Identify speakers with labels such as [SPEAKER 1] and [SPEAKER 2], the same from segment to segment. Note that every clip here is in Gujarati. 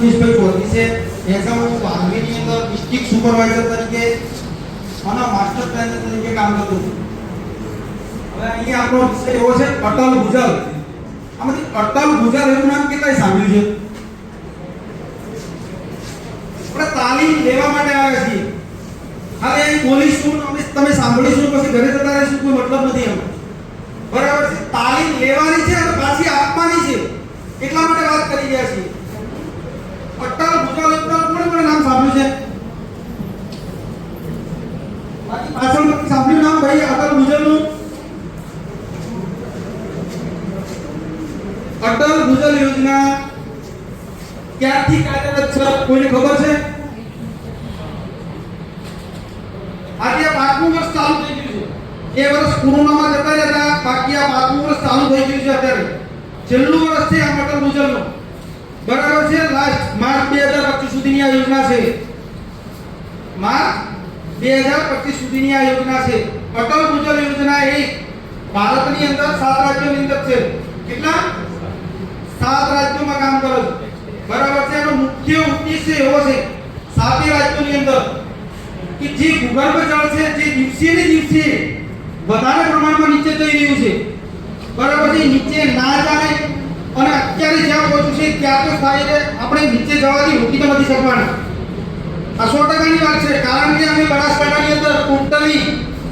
[SPEAKER 1] દિનેશભાઈ ચૌધરી છે. એઝ હું વાલ્મીની અંદર ડિસ્ટ્રિક્ટ સુપરવાઇઝર તરીકે અને માસ્ટર પ્લાનર તરીકે કામ કરતો છું. હવે અહીંયા આપણો વિષય એવો છે, અટલ ભુજલ. આમાંથી અટલ ભુજલ એવું નામ કેટલાય સાંભળ્યું છે? આપણે તાલીમ લેવા માટે આવ્યા છીએ. હવે અહીં બોલીશું અમે તમે સાંભળીશું, પછી ઘરે જતા રહીશું, કોઈ મતલબ નથી એમ. બરાબર છે? તાલીમ લેવાની છે અને પાછી આપવાની છે. એટલા માટે વાત કરી રહ્યા છીએ. અટલ ભુજલ એકદમ કોણે કોણે નામ સાંભળ્યું છે. બાકી પાછળ સાંભળ્યું નામ ભાઈ અટલ ભુજલનું અટલ ભૂજલ યોજના. ક્યારથી કાર્યરત છે, કોઈને ખબર છે? આજે પાંચમું વર્ષ ચાલુ થઈ ગયું છે. એ વર્ષ કોરોનામાં જતા જતા બાકી આ પાંચમું વર્ષ ચાલુ થઈ ગયું છે અત્યારે. છેલ્લું વર્ષ છે આ અટલ ભુજલનું. બરાબર છે? લાસ્ટ માર્ચ બે હજાર પચીસ સુધીની આ યોજના છે. માર્ચ બે હજાર પચીસ સુધીની આ યોજના છે. અટલ ભૂજલ યોજના એ ભારતની અંદર સાત રાજ્યોની અંદર છે. કેટલા? સાત રાજ્યોમાં કામ કરો બરાબર છે? એનો મુખ્ય ઉદ્દેશ્ય એવો છે સાતે રાજ્યોની અંદર કે જે ભૂગર્ભ જળ છે, જે દિવસે ને દિવસે વધારે પ્રમાણમાં નીચે જઈ રહ્યું છે. બરાબર છે? નીચે ના જાય અને અત્યારે જ્યાં પહોંચ્યું છે, ત્યાં તો થાય આપણે નીચે જવાથી રોકી તો નથી શકવાના. આ સો ટકાની વાત છે, કારણ કે અમે બનાસકાંઠાની અંદર ટોટલી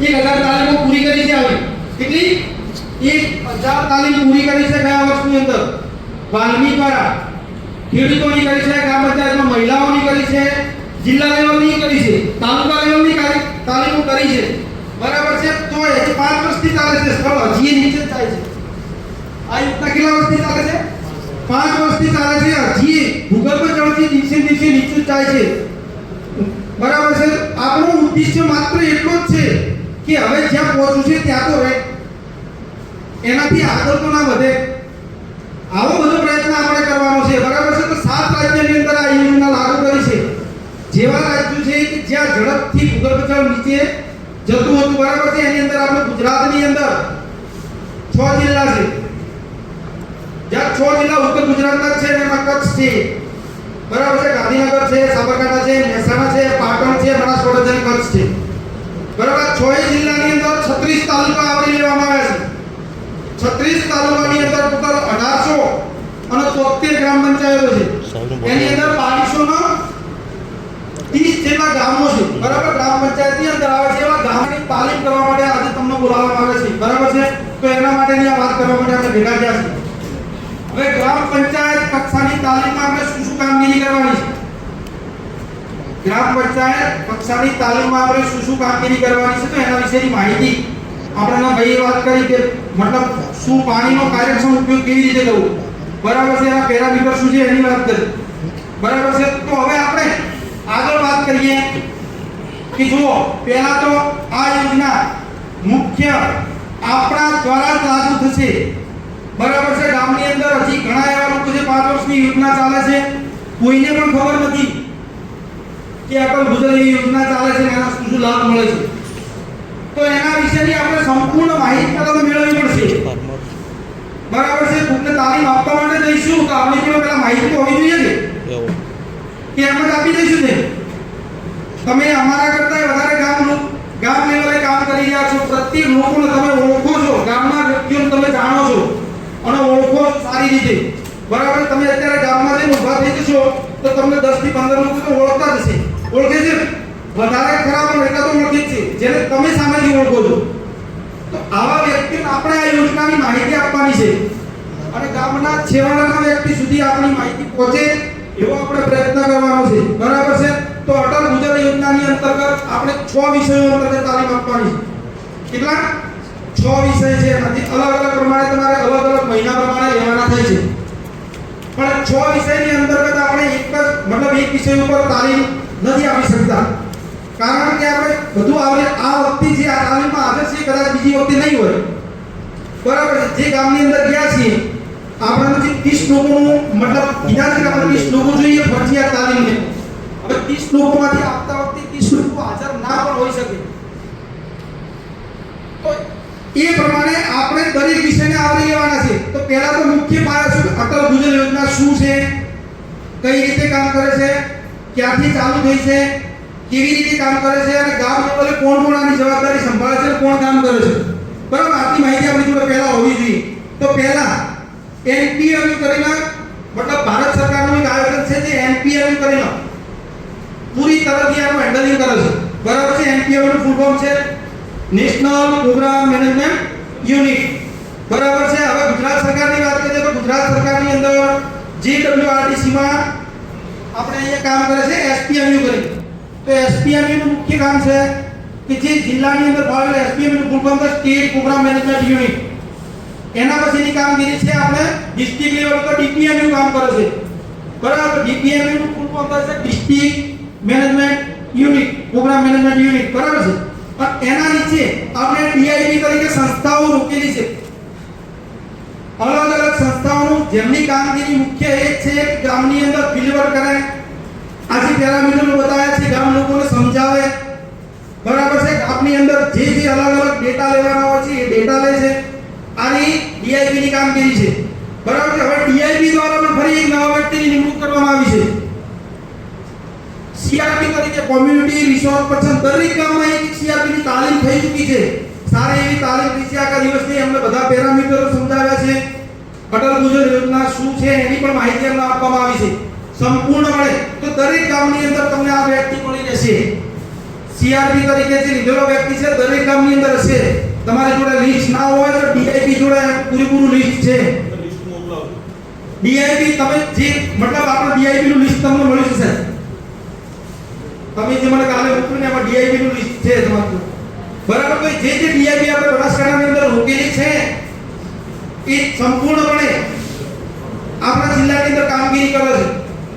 [SPEAKER 1] એક હજાર તાલીમો પૂરી કરી છે હવે. કેટલી? એક હજાર તાલીમ પૂરી કરી છે ગયા વર્ષની અંદર. વાલ્મી દ્વારા. ખેડૂતોની કરી છે, ગ્રામ પંચાયતમાં મહિલાઓની કરી છે, જિલ્લા લેવલની કરી છે, તાલુકા લેવલની તાલીમો કરી છે. બરાબર છે? તો એ પાંચ વર્ષથી ચાલે છે સ્થળ હજી નીચે જ થાય છે. આ યોજના કેટલા વર્ષથી ચાલે છે? પાંચ વર્ષથી ચાલે છે. હજી ભૂગર્ભ જળથી દિવસે દિવસે નીચું થાય છે. બરાબર છે? આપણો ઉદ્દેશ્ય માત્ર એટલો જ છે કે હવે જ્યાં પહોંચવું છે ત્યાં તો રહે. એનાથી આગળ તો ના વધે. આવો બધો પ્રયત્ન આપણે કરવાનો છે. બરાબર છે? તો સાત રાજ્યની અંદર આ યોજના લાગુ કરી છે. જેવા રાજ્યો છે કે જ્યાં ઝડપથી ભૂગર્ભ જળ નીચે જતું હતું. બરાબર છે? એની અંદર આપણે ગુજરાતની અંદર છ જિલ્લા છે. છ જિલ્લા ઉત્તર ગુજરાતના છે એમાં કચ્છ છે. બરાબર છે? ગાંધીનગર છે સાબરકાંઠા છે મહેસાણા છે પાટણ છે બનાસકાંઠા છે કચ્છ છે. બરાબર? છ જિલ્લાની અંદર 36 તાલુકા આવરી લેવામાં આવ્યા છે. 36 તાલુકાની અંદર ટોટલ અઢારસો અને 73 ગ્રામ પંચાયતો છે. એની અંદર 2200 નો 30 જેટલા ગામો છે. બરાબર? ગ્રામ પંચાયતની અંદર આવે છે. એવા ગામની તાલીમ કરવા માટે આજે તમને બોલાવવામાં આવે છે. બરાબર છે? તો એના માટેની આ વાત કરવા માટે આપણે ભેગા થયા છીએ. હવે ગ્રામ પંચાયત કક્ષાની તાલીમમાં આપણે શું શું કામગીરી કરવાની છે ગ્રામ પંચાયત કક્ષાની તાલીમમાં આપણે શું શું કામગીરી કરવાની છે તો એના વિશેની માહિતી આપણને ભાઈએ વાત કરી કે મતલબ શું પાણીનો કાર્યક્ષમ ઉપયોગ કેવી રીતે કરવો? બરાબર છે એના પેરામીટર શું છે એની વાત કરી. બરાબર છે, તો હવે આપણે આગળ વાત કરીએ કે જુઓ, પહેલા તો આ યોજના મુખ્ય આપણા દ્વારા જ લાગુ થશે. બરાબર છે ગામની અંદર હજી ઘણા એવા લોકો છે પાંચ વર્ષની યોજના ચાલે છે. કોઈને પણ ખબર નથી કે અટલ ભુજલ એવી યોજના ચાલે છે એના શું શું લાભ મળે છે. તો એના વિશેની આપણે સંપૂર્ણ માહિતી પહેલા મેળવવી પડશે. બરાબર છે કોઈને તાલીમ આપવા માટે જઈશું તો આપણી પણ પહેલા માહિતી હોવી જોઈએ ને? કે એમ જ આપી દઈશું ને? તમે અમારા કરતા વધારે ગામ ગામ લેવલે કામ કરી રહ્યા છો. પ્રત્યેક લોકોને તમે ઓળખો છો. ગામના વ્યક્તિઓને તમે જાણો છો. અને ઓળખો સારી રીતે. બરાબર? તમે અત્યારે ગામમાં જઈને ઊભા થઈ જશો, તો તમને 10 થી 15 લોકો તો ઓળખતા જ હશે. ઓળખે છે? વધારે ખરાબ હોય તો ઓળખે છે. જેને તમે સામેથી ઓળખો છો. તો આવા વ્યક્તિને આપણે આ યોજનાની માહિતી આપવાની છે. અને ગામના છેવાડાના વ્યક્તિ સુધી આપણી માહિતી પહોંચે એવો આપણે પ્રયત્ન કરવાનો છે. બરાબર છે? તો અટલ ગુજરાત યોજનાની અંતર્ગત આપણે છ વિષયો અંતર્ગત તાલીમ આપવાની છે. કેટલા? છ વિષય છે. એમાંથી અલગ અલગ પ્રમાણે તમારે અલગ અલગ મહિના પ્રમાણે લેવાના થાય છે. પણ છ વિષયની અંતર્ગત આપણે એક જ, મતલબ એક વિષય ઉપર તાલીમ નથી આપી શકતા. કારણ કે આપણે બધું આવડે આ વખતે જે આ તાલીમમાં હાજર છે કદાચ બીજી વખતે નહીં હોય. બરાબર જે ગામની અંદર ગયા છીએ આપણે જે 30 લોકોનું, મતલબ કીધા છે કે આપણે 30 લોકો જોઈએ ફરજિયાત તાલીમને. હવે 30 લોકોમાંથી આવતા વખતે 30 લોકો હાજર ના પણ હોઈ શકે. એ પ્રમાણે આપણે દરેક વિષયને આવરી લેવાના છે. તો પહેલા તો મુખ્ય પાયા અટલ ભુજલ યોજના શું છે? કઈ રીતે કામ કરે છે? ક્યાંથી ચાલુ થઈ છે? કેવી રીતે કામ કરે છે? અને ગામ લેવલે કોણ કોણ આની જવાબદારી સંભાળે છે કોણ કામ કરે છે? બરાબર, આટલી માહિતી આપણી જોડે પહેલા હોવી જોઈએ. તો પહેલા એનપીએમ કરીને, મતલબ ભારત સરકારનું એક આયોજન છે જે એનપીએમ કરીને પૂરી તરફથી આનું હેન્ડલિંગ કરે છે. બરાબર છે? એનપીએમનું ફૂલ ફોર્મ છે. નેશનલ પ્રોગ્રામ મેનેજમેન્ટ યુનિટ બરાબર છે? હવે ગુજરાત સરકારની વાત કરીએ તો ગુજરાત સરકારની અંદર જીડબ્લ્યુઆરટીસી માં આપણે અહીંયા કામ કરે છે એસપીએમયુ કરી તો એસપીએમયુ નું મુખ્ય કામ છે કે જે જિલ્લાની અંદર ફાળવેલ એસપીએમયુ નું ફૂલ ફોર્મ છે સ્ટેટ પ્રોગ્રામ મેનેજમેન્ટ યુનિટ એના પછીની કામગીરી છે આપણે ડિસ્ટ્રિક્ટ લેવલ પર ડીપીએમયુ કામ કરે છે. બરાબર? ડીપીએમયુ નું ફૂલ ફોર્મ છે district management unit programme management unit બરાબર છે? પણ એના નીચે આપણે ડીઆઈબી તરીકે સંસ્થાઓ મૂકેલી છે. અલગ અલગ સંસ્થાઓનું જેમની કામગીરી મુખ્ય એ છે કે ગામની અંદર ફિલ્ડ કરે. આજે પેરામીટરો બતાવ્યા છે, ગામ લોકોને સમજાવે. બરાબર છે? આપની અંદર જે જે અલગ અલગ ડેટા લેવાના હોય છે, એ ડેટા લે છે. આની ડીઆઈપીની કામગીરી છે. બરાબર છે હવે ડીઆઈબી દ્વારા પણ ફરી એક નવા વ્યક્તિની નિમણૂક કરવામાં આવી છે તરીકે કોમ્યુનિટી રિસોર્સ પર્સન દરેક ગામમાં એક સીઆરપી ની તાલીમ થઈ ચૂકી છે. સારી એવી તાલીમ થઈ છે આખા દિવસની અમને બધા પેરામીટરો સમજાવ્યા છે. અટલ ભૂજલ યોજના શું છે એની પણ માહિતી અમને આપવામાં આવી છે. સંપૂર્ણપણે તો દરેક ગામની અંદર તમને આ વ્યક્તિ મળી રહેશે. સીઆરપી તરીકે જે લીધેલો વ્યક્તિ છે દરેક ગામની અંદર હશે. તમારી જોડે લિસ્ટ ના હોય તો ડીઆઈપી જોડે પૂરેપૂરું લિસ્ટ છે. ડીઆઈપી તમે જે મતલબ આપણે ડીઆઈપી નું લિસ્ટ તમને મળી જશે. તમે જે મને કાલે મોકલ્યું ને એમાં ડીઆઈપી નું લિસ્ટ છે તમારું. બરાબર? કોઈ જે જે ડીઆઈપી આપણે બનાસકાંઠાની અંદર રોકેલી છે, એ સંપૂર્ણપણે આપણા જિલ્લાની અંદર કામગીરી કરે છે.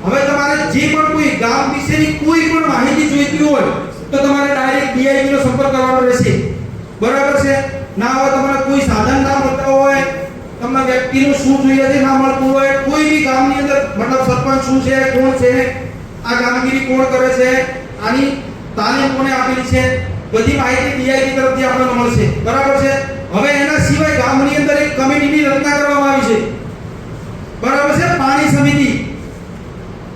[SPEAKER 1] હવે તમારે જે પણ કોઈ ગામ વિશેની કોઈ પણ માહિતી જોઈતી હોય, તો તમારે ડાયરેક્ટ ડીઆઈબી નો સંપર્ક કરવાનો રહેશે. બરાબર છે? ના હોય, તમારે કોઈ સાધન ના મળતા હોય, તમને વ્યક્તિનું શું જોઈએ છે ના મળતું હોય, કોઈ બી ગામની અંદર, મતલબ સરપંચ શું છે, કોણ છે, આ કામગીરી કોણ કરે છે આની તાલીમ કોને આપેલી છે? બધી માહિતી ડીઆઈપી તરફથી આપણને મળશે. બરાબર છે? હવે એના સિવાય ગામની અંદર એક કમિટીની રચના કરવામાં આવી છે. બરાબર છે? પાણી સમિતિ.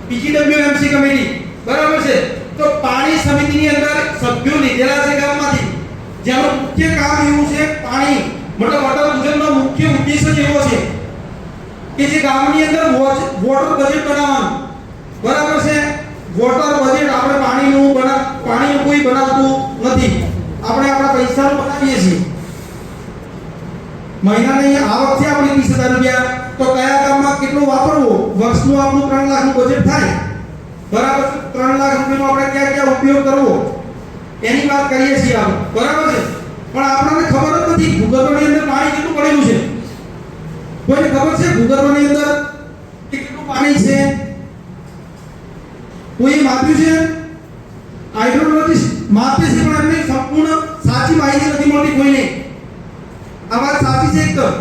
[SPEAKER 1] PGWMC committee. બરાબર છે? તો પાણી સમિતિની અંદર સભ્યો લીધેલા છે ગામમાંથી. જેનું મુખ્ય કામ એવું છે પાણી. મતલબ અટલ ભૂજનનો મુખ્ય ઉદ્દેશ જ એવો છે કે જે ગામની અંદર વોટર બજેટ બનાવવાનું. બરાબર છે? વોટર બજેટ આપણે પાણીનું બના પાણીનું કોઈ બનાવતું નથી. આપણે આપણા પૈસાનું બનાવીએ છીએ. મહિનાની આવક છે આપણી વીસ હજાર રૂપિયા. તો કયા કામમાં કેટલું વાપરવું? વર્ષનું આપણું ત્રણ લાખનું બજેટ થાય. બરાબર? ત્રણ લાખ રૂપિયાનો આપણે ક્યાં ક્યાં ઉપયોગ કરવો? એની વાત કરીએ છીએ આપણે. બરાબર છે? પણ આપણને ખબર જ નથી ભૂગર્ભની અંદર પાણી કેટલું પડેલું છે. કોઈને ખબર છે ભૂગર્ભની અંદર કેટલું પાણી છે? કોઈ માપ્યું છે? હાઇડ્રોલોજિસ્ટ માપે છે, પણ એમને સંપૂર્ણ સાચી માહિતી નથી મળતી કોઈને. આ વાત સાચી છે એકદમ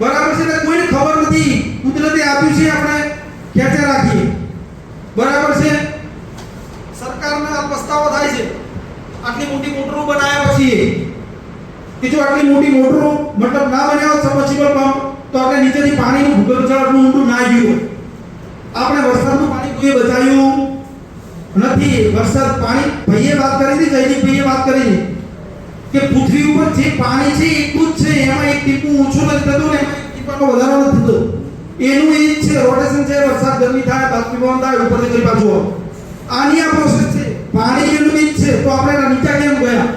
[SPEAKER 1] બરાબર છે કોઈને ખબર નથી. કુદરતે આપ્યું છે, આપણે ખેંચે રાખીએ. બરાબર છે? સરકારને પસ્તાવો થાય છે. આટલી મોટી મોટરો બનાવ્યા પછી. કે જો આટલી મોટી મોટરો મતલબ ના હોત સબમર્સિબલ પંપ તો આપણે નીચેથી પાણીનું ભૂગર્ભ જળનું ઊંડું ના ગયું. આપણે વરસાદનું પાણી કોઈએ બચાવ્યું નથી. વરસાદ પાણી, ભાઈએ વાત કરી હતી, જયદીપ ભાઈએ વાત કરી કે પૃથ્વી ઉપર જે પાણી છે એટલું જ છે, એમાં એક ટીપું ઓછું નથી થતું ને ટીપાનો વધારો નથી થતો. એનું એ જ છે રોટેશન છે, વરસાદ ગરમી થાય બાષ્પીભવન થાય, ઉપરથી કરી પાછું આની આ પ્રોસેસ છે. પાણી એનું એ જ છે, તો આપણે નીચે કેમ ગયા?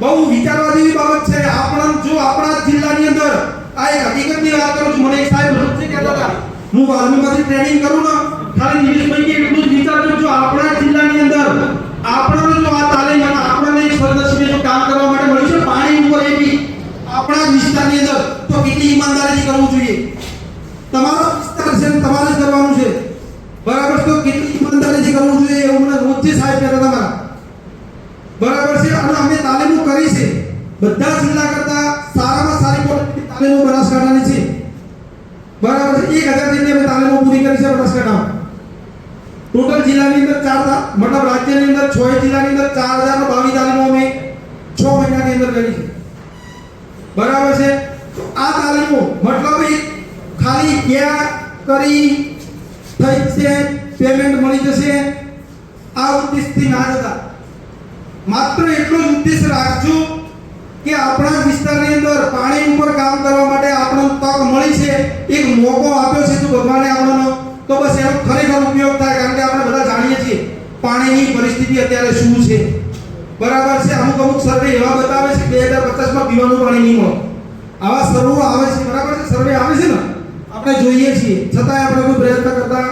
[SPEAKER 1] બહુ વિચારવા જેવી બાબત છે. આપણા, જો આપણા જિલ્લાની અંદર આ એક હકીકતની વાત કરું છું, મને એક સાહેબ કહેતા હતા હું વાલ્મીમાંથી ટ્રેનિંગ કરું ને, ખાલી નિલેશભાઈ કે એટલું જ વિચારજો જો આપણા જિલ્લાની અંદર આપણને જો આ તાલીમ અને આપણને એક સ્વદેશીને જો કામ કરવા માટે મળ્યું છે, પાણી ઉપર એ બી આપણા વિસ્તારની અંદર, તો કેટલી ઈમાનદારીથી કરવું જોઈએ? તમારો વિસ્તાર છે તમારે કરવાનું છે. બરાબર તો કેટલી ઈમાનદારીથી કરવું જોઈએ એવું મને રોજ સાહેબ કહેતા તમારા બરાબર છે, અને અમે તાલીમો કરી છે. બધા જિલ્લા કરતા સારામાં સારી ક્વોલિટીની તાલીમો બનાસકાંઠાની છે બરાબર છે એક હજાર જેટલી તાલીમો પૂરી કરી છે બનાસકાંઠામાં. ટોટલ જિલ્લાની અંદર ચાર મતલબ રાજ્યની અંદર છ જિલ્લાની અંદર ચાર હજાર બાવીસ તાલીમો અમે છ મહિનાની અંદર કરી છે. બરાબર છે? આ તાલીમો મતલબ ખાલી ક્યાં કરી થઈ છે? પેમેન્ટ મળી જશે? આ ઉદ્દેશથી ના જતા. માત્ર એટલો જ ઉદ્દેશ રાખજો કે આપણા વિસ્તારની અંદર પાણી ઉપર કામ કરવા માટે આપણો તક મળી છે, એક મોકો આપ્યો છે જો ભગવાને આપણો તો બસ એનો ખરેખર ઉપયોગ થાય, કારણ કે આપણે બધા જાણીએ છીએ પાણીની પરિસ્થિતિ અત્યારે શું છે. બરાબર છે, અમુક અમુક સર્વે એવા બતાવે છે બે હજાર પચાસમાં પીવાનું પાણી નહીં મળે. આવા સર્વો આવે છે, બરાબર છે સર્વે આવે છે ને? આપણે જોઈએ છીએ, છતાંય આપણે કોઈ પ્રયત્ન કરતા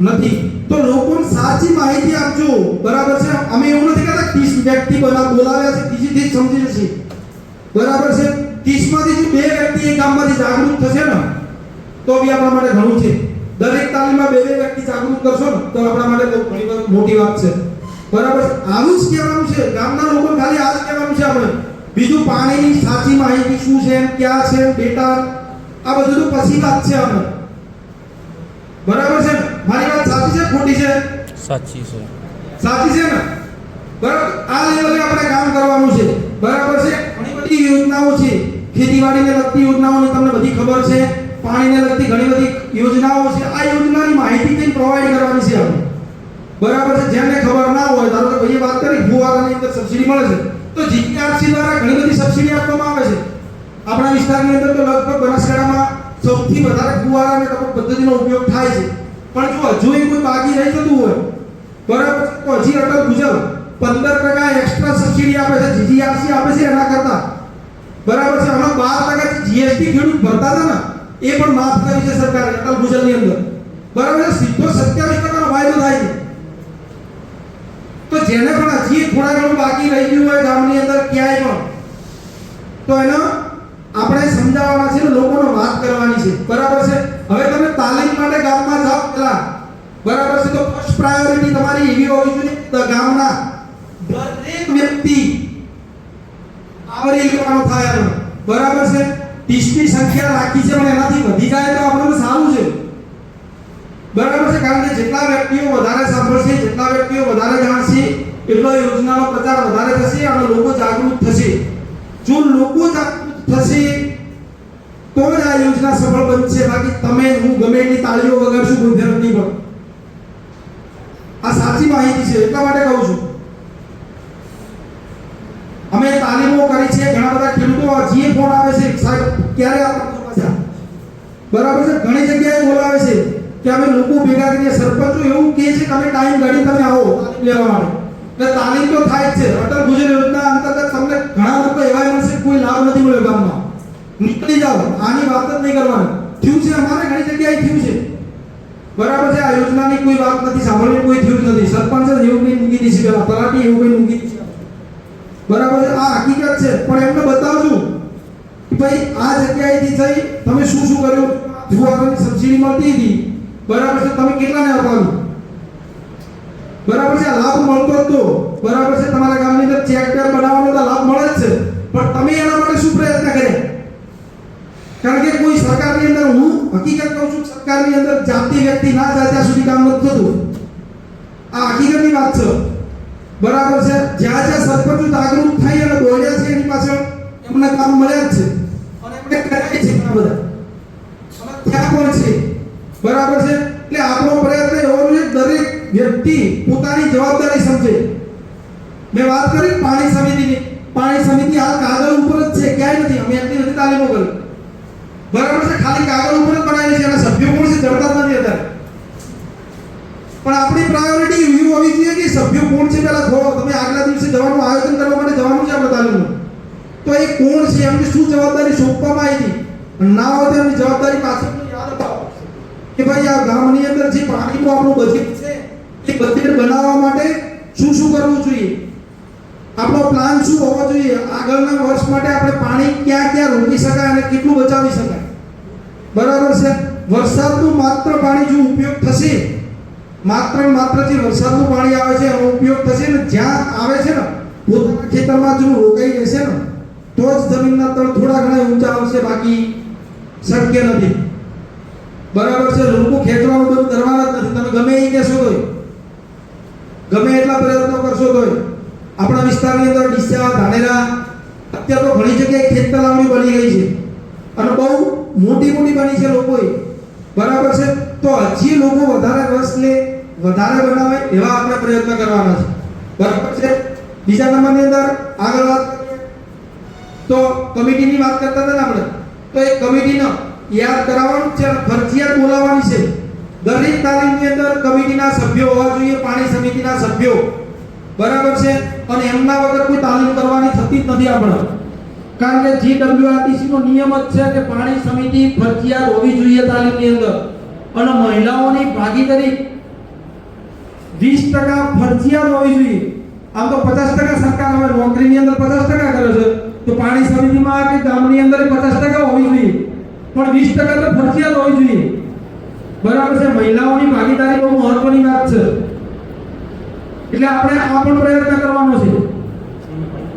[SPEAKER 1] નથી. તો લોકોને સાચી માહિતી આપજો. બરાબર છે, અમે એવું નથી કહેતા ત્રીસ વ્યક્તિ બોલાવ્યા છે ત્રીજી થી સમજી જશે. બરાબર છે? ત્રીસમાંથી જો બે વ્યક્તિ એ ગામમાંથી જાગૃત થશે ને તો બી આપણા માટે ઘણું છે. દરેક તાલીમમાં બે બે વ્યક્તિ જાગૃત કરશો ને તો આપણા માટે બહુ ઘણી મોટી વાત છે. બરાબર આવું જ કહેવાનું છે. ગામના લોકો ખાલી આ જ કહેવાનું છે આપણે. બીજું પાણીની સાચી માહિતી શું છે ક્યાં છે ડેટા આ બધું તો પછી વાત છે આપણે. બરાબર છે મારી વાત સાચી છે ખોટી છે?
[SPEAKER 2] સાચી છે.
[SPEAKER 1] સાચી છે ને? બરાબર? આ લેવલે આપણે કામ કરવાનું છે. બરાબર છે? ઘણી બધી યોજનાઓ છે. ખેતીવાડીને લગતી યોજનાઓની તમને બધી ખબર છે. પાણીને લગતી ઘણી બધી યોજનાઓ છે. આ યોજનાની માહિતી કંઈ પ્રોવાઈડ કરવાની છે આપણે બરાબર છે? જેને ખબર ના હોય, ધારો કે ભાઈએ વાત કરી ફુવારાની અંદર સબસિડી મળે છે. તો જીપીઆરસી દ્વારા ઘણી બધી સબસિડી આપવામાં આવે છે. આપણા વિસ્તારની અંદર તો લગભગ બનાસકાંઠામાં સૌથી વધારે ફુવારા અને ટપક પદ્ધતિનો ઉપયોગ થાય છે. પણ જો હજુ એ કોઈ બાકી રહી જતું હોય, બરાબર તો હજી અટલ ભુજલ પંદર ટકા એક્સ્ટ્રા સબસિડી આપે છે જીજીઆરસી આપે છે એના કરતા. બરાબર છે, હમણાં બાર ટકા જીએસટી ખેડૂત ભરતા હતા ને, એ પણ માફ કરી છે સરકારે, અટલ ભુજલની અંદર. બરાબર છે, સીધો સત્યાવીસ ટકાનો ફાયદો થાય છે. તો જેને પણ હજી થોડા ઘણું બાકી રહી ગયું હોય ગામની અંદર ક્યાંય પણ, તો એનો આપણે સમજાવવાના છે ને, લોકોને વાત કરવાની છે. બરાબર છે? હવે તમે તાલીમ માટે ગામમાં જાઓ પેલા. બરાબર છે, તો ફર્સ્ટ પ્રાયોરિટી તમારી એવી હોવી જોઈએ, ગામના દરેક વ્યક્તિ આવરી લેવાનો થાય એનો. બરાબર છે? ત્રીસની સંખ્યા રાખી છે, પણ એનાથી વધી જાય તો આપણને સારું છે. બરાબર છે? કારણ કે જેટલા વ્યક્તિઓ વધારે સાંભળશે, જેટલા વ્યક્તિઓ વધારે જાણશે, એટલો યોજનાનો પ્રચાર વધારે થશે અને લોકો જાગૃત થશે. જો લોકો જાગૃત થશે, તો જ આ યોજના સફળ બનશે. બાકી તમે, હું ગમે એટલી તાળીઓ વગર શું ફેર નહીં પણ આ સાચી માહિતી છે, એટલા માટે કહું છું. અમે તાલીમો કરી છે, ઘણા બધા ખેડૂતો હજી ફોન આવે છે. સાહેબ, ક્યારે આપો પાછા બરાબર છે? ઘણી જગ્યાએ બોલાવે છે કે અમે લોકો ભેગા કરીને સરપંચો એવું કહે છે કે અમે ટાઈમ કાઢી તમે આવો લેવા માટે. એટલે તાલીમ તો થાય જ છે. અટલ ભુજલ યોજના અંતર્ગત તમને ઘણા લોકો એવા મળશે કોઈ લાભ નથી મળ્યો ગામમાં. નીકળી જાઓ. આની વાત જ નહીં કરવાની. થયું છે અમારે, ઘણી જગ્યાએ થયું છે. બરાબર છે? આ યોજનાની કોઈ વાત નથી સાંભળવી કોઈ થયું જ નથી. સરપંચ જ એવું કંઈ મૂકી દીધી છે. પેલા તલાટી એવું કંઈ મૂકી દીધી બરાબર છે? આ હકીકત છે. પણ એમને બતાવજો કે ભાઈ, આ જગ્યાએથી થઈ તમે શું શું કર્યું? ફુવારાની સબસિડી મળતી હતી. બરાબર છે? તમે કેટલાને અપાવ્યું બરાબર છે? લાભ મળતો હતો બરાબર છે? તમારા ગામની અંદર ચેક ડેમ બનાવવાનો તો લાભ મળે જ છે. પણ તમે એના માટે શું પ્રયત્ન કર્યા? કારણ કે કોઈ સરકારની અંદર હું હકીકત કહું છું, સરકારની અંદર જાતિ વ્યક્તિ ના જાય ત્યાં સુધી કામ નથી થતું. આ હકીકતની વાત છે. બરાબર છે? જ્યાં જ્યાં સરપંચો જાગૃત થઈ અને દોડ્યા છે એની પાછળ, એમને કામ મળ્યા જ છે. અને એમને કરાય છે ઘણા બધા. અને ત્યાં પણ છે. બરાબર છે? એટલે આપણો પ્રયત્ન એવો છે, દરેક વ્યક્તિ પોતાની જવાબદારી સમજે. મેં વાત કરી પાણી સમિતિની. પાણી સમિતિ હાલ કાગળ ઉપર જ છે, ક્યાંય નથી. અમે એટલી બધી તાલીમો કરી. બરાબર છે? ખાલી કાગળ ઉપર જ બનાવી છે એના સભ્યો કોણ છે, જડતા નથી અત્યારે. પણ આપણી પ્રાયોરિટી એવી હોવી જોઈએ કે સભ્યો કોણ છે પહેલા ખોળો તમે આગલા દિવસે જવાનું આયોજન કરવા માટે જવાનું છે આપણે તાલીમમાં તો એ કોણ છે? એમની શું જવાબદારી સોંપવામાં આવી હતી? અને ના હોય તો એમની જવાબદારી પાછળ યાદ અપાવો કે ભાઈ, આ ગામની અંદર જે પાણીનું આપણું બજેટ છે, એ બજેટ બનાવવા માટે શું શું કરવું જોઈએ? આપણો પ્લાન શું હોવો જોઈએ? આગળના વર્ષ માટે આપણે પાણી ક્યાં ક્યાં રોકી શકાય અને કેટલું બચાવી શકાય? બરાબર છે? વરસાદનું માત્ર પાણી જો ઉપયોગ થશે માત્ર માત્ર જે વરસાદનું પાણી આવે છે, એનો ઉપયોગ થશે ને? જ્યાં આવે છે ને, પોતાના ખેતરમાં જો રોકાઈ જશે ને, તો જ જમીનના તળ થોડા ઘણા ઊંચા આવશે, બાકી શક્ય નથી. બરાબર છે, લોકો ખેંચવાનું બંધ કરવાના જ નથી. તમે ગમે એ કહેશો તોય, ગમે એટલા પ્રયત્નો કરશો તોય, આપણા વિસ્તારની અંદર ડીસા, ધાનેરા, અત્યારે તો ઘણી જગ્યાએ ખેત તલાવણી બની ગઈ છે. અને બહુ મોટી મોટી બની છે લોકોએ. બરાબર છે? તો હજી લોકો વધારે રસ લે વધારે બનાવે એવા આપણે પ્રયત્ન કરવાના છે. બરાબર છે? બીજા નંબરની અંદર આગળ વાત તો કમિટીની વાત કરતા હતા આપણે? તો એ કમિટીનો યાદ કરાવવાનું છે ફરજિયાત બોલાવવાની છે. દરેક તાલીમની અંદર કમિટીના સભ્યો હોવા જોઈએ, પાણી સમિતિના સભ્યો. બરાબર છે? અને એમના વગર કોઈ તાલીમ કરવાની થતી જ નથી આપણે. કારણ કે જીડબ્લ્યુઆરટીસી નો નિયમ જ છે કે પાણી સમિતિ ફરજિયાત હોવી જોઈએ તાલીમની અંદર. અને મહિલાઓની ભાગીદારી 20% ફરજિયાત હોવી જોઈએ. આમ તો 50% સરકાર હવે નોકરીની અંદર 50% કરે છે. તો પાણી સમિતિમાં કે ગામની અંદર 50% હોવી જોઈએ. પણ 20% તો ફરજિયાત હોવી જોઈએ. બરાબર છે, મહિલાઓની ભાગીદારી બહુ મહત્વની વાત છે. એટલે આપણે આ પણ પ્રયત્ન કરવાનો છે.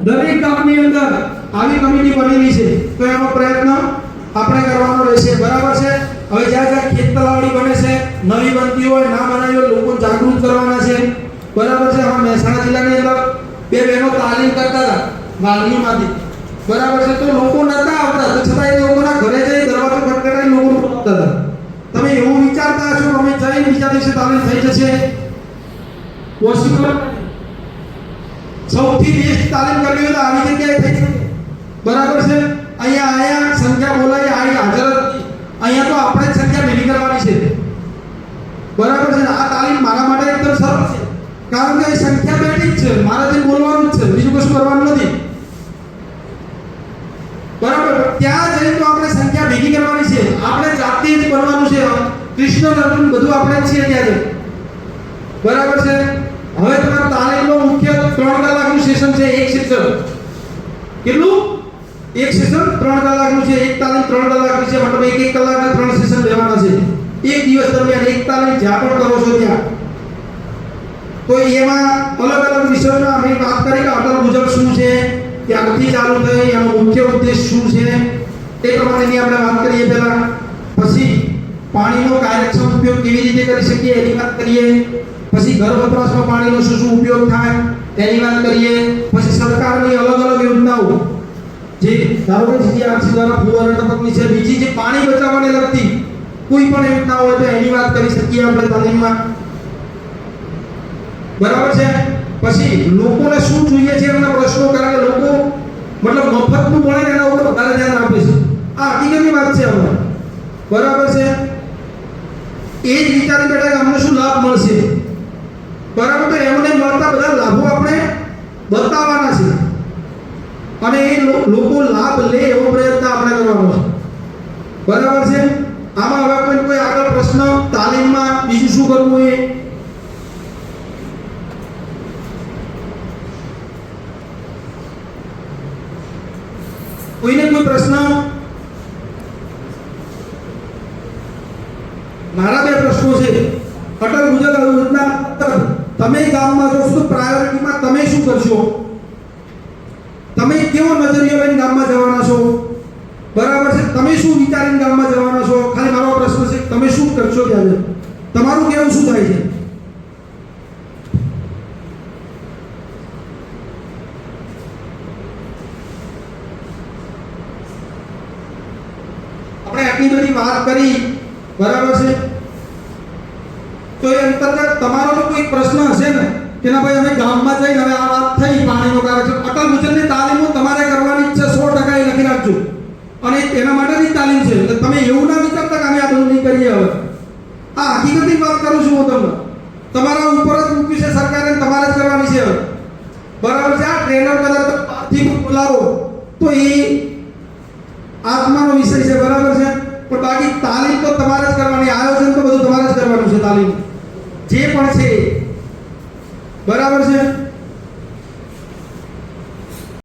[SPEAKER 1] દરેક ગામની અંદર આવી કમિટી બનેલી છે. તો એનો પ્રયત્ન આપણે કરવાનો રહેશે. બરાબર છે? હવે જ્યાં જ્યાં ખેત તલાવડી બને છે, નવી બનતી હોય, ના બનાવી હોય લોકો જાગૃત કરવાના છે. બરાબર છે હવે મહેસાણા જિલ્લાની અંદર બે બહેનો તાલીમ કરતા હતા, વાલમીમાંથી. બરાબર છે, તો લોકો નતા આવતા, તો છતાં એ લોકોના ઘરે જઈ દરવાજો ખટખટાઈ લોકો બોલાવતા હતા. તમે એવું વિચારતા છો અમે જઈને બીજા દિવસે તાલીમ થઈ જશે? પોસિબલ સૌથી બેસ્ટ તાલીમ કરવી હોય તો આવી જગ્યાએ થઈ શકે. બરાબર છે? અહીંયા આયા, સંખ્યા બોલાઈ આવી હાજર. અહીંયા તો આપણે જ સંખ્યા ભેગી કરવાની છે. બરાબર છે આ તાલીમ મારા માટે એકદમ સરળ છે. કારણ કે સંખ્યા બેઠી જ છે. મારે તે બોલવાનું જ છે. બીજું કશું કરવાનું નથી. બરાબર? ત્યાં જઈને તો આપણે સંખ્યા ભેગી કરવાની છે. આપણે જાતે જ બનવાનું છે. કૃષ્ણ અર્જુન બધું આપણે જ છીએ ત્યાં જઈને. બરાબર છે? હવે તમારા તાલીમનો મુખ્ય ત્રણ કલાકનું સેશન છે. એક શિક્ષક કેટલું? એક સેશન ત્રણ કલાકનું છે, એક તાલીમ ત્રણ કલાકની છે મતલબ એક એક કલાકના ત્રણ સેશન લેવાના છે. એક દિવસ દરમિયાન એક તાલીમ જ્યાં પણ કરો છો ત્યાં. તો એમાં અલગ અલગ વિષયોમાં અમે વાત કરી કે અટલ મુજબ શું છે, ક્યાંથી ચાલુ થઈ, એનો મુખ્ય ઉદ્દેશ શું છે એ પ્રમાણેની આપણે વાત કરીએ પહેલાં. પછી પાણીનો કાર્યક્ષમ ઉપયોગ કેવી રીતે કરી શકીએ, એની વાત કરીએ. પછી ઘર વપરાશમાં પાણીનો શું શું ઉપયોગ થાય, તેની વાત કરીએ. પછી સરકારની અલગ અલગ યોજનાઓ. જે ધારો કે જીઆરસી દ્વારા ફુવારા ટપકની છે, બીજી જે પાણી બચાવવાને લગતી કોઈ પણ યોજના હોય તો એની વાત કરી શકીએ આપણે તાલીમમાં. બરાબર છે? પછી લોકોને શું જોઈએ છે એમના પ્રશ્નો, કારણ કે લોકો મતલબ મફતનું ભણે એના ઉપર વધારે ધ્યાન આપે છે. આ હકીકતની વાત છે હવે. બરાબર છે? એ જ વિચારી બેઠા કે અમને શું લાભ મળશે? બરાબર, તો એમને મળતા બધા લાભો આપણે બતાવવાના છે. અને એ લોકો લાભ લે એવો પ્રયત્ન આપણે કરવાનો છે. બરાબર છે? આમાં હવે કોઈ કોઈ આગળ પ્રશ્ન તાલીમમાં બીજું શું કરવું એ કોઈને કોઈ પ્રશ્ન? મારા બે પ્રશ્નો છે. અટલ ગુજરાત યોજના તમે ગામમાં જો છો, તો પ્રાયોરિટીમાં તમે શું કરશો તમે કેવો નજરિયો લઈને ગામમાં જવાના છો? બરાબર છે? તમે શું વિચારીને ગામમાં જવાના છો? ખાલી મારો પ્રશ્ન છે, તમે શું કરશો ત્યાં તમારું કેવું શું થાય છે? આપણે આટલી બધી વાત કરી, બરાબર છે? તો એ અંતર્ગત તમારો કોઈ પ્રશ્ન હશે ને? કે ના ભાઈ અમે ગામમાં જઈને હવે આ વાત થઈ, પાણીનો કાર્યક્રમ. અટલ ભૂજલની તાલીમો તમારે કરવાની જ છે સો ટકા એ લખી રાખજો અને એના માટેની તાલીમ છે. એટલે તમે એવું ના વિચારતા કે અમે આ બધું નહીં કરીએ હવે. આ હકીકતની વાત કરું છું હું તમને. તમારા ઉપર જ મૂકી છે સરકારે તમારે જ કરવાની છે હવે. બરાબર છે? આ ટ્રેનર કદાચ બોલાવો, તો એ આત્માનો વિષય છે, બરાબર છે? પણ બાકી તાલીમ તો તમારે જ કરવાની, આયોજન તો બધું તમારે જ કરવાનું છે તાલીમ. જે પણ છે બરાબર છે?